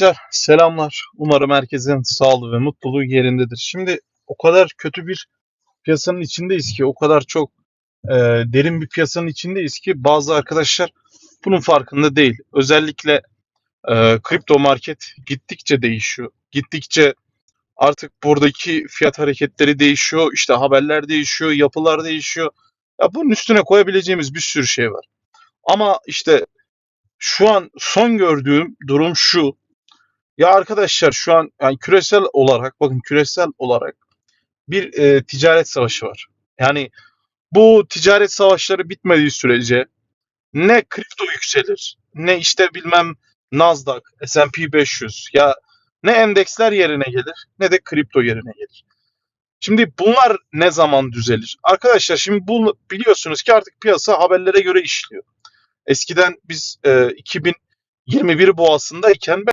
Arkadaşlar selamlar. Umarım herkesin sağlığı ve mutluluğu yerindedir. Şimdi o kadar kötü bir piyasanın içindeyiz ki, o kadar çok e, derin bir piyasanın içindeyiz ki bazı arkadaşlar bunun farkında değil. Özellikle e, kripto market gittikçe değişiyor. Gittikçe artık buradaki fiyat hareketleri değişiyor, işte haberler değişiyor, yapılar değişiyor. Ya bunun üstüne koyabileceğimiz bir sürü şey var. Ama işte şu an son gördüğüm durum şu. Ya arkadaşlar şu an yani küresel olarak bakın küresel olarak bir e, ticaret savaşı var. Yani bu ticaret savaşları bitmediği sürece ne kripto yükselir ne işte bilmem Nasdaq, S&P 500 ya ne endeksler yerine gelir ne de kripto yerine gelir. Şimdi bunlar ne zaman düzelir? Arkadaşlar şimdi bu biliyorsunuz ki artık piyasa haberlere göre işliyor. Eskiden biz e, 2021 boğasındayken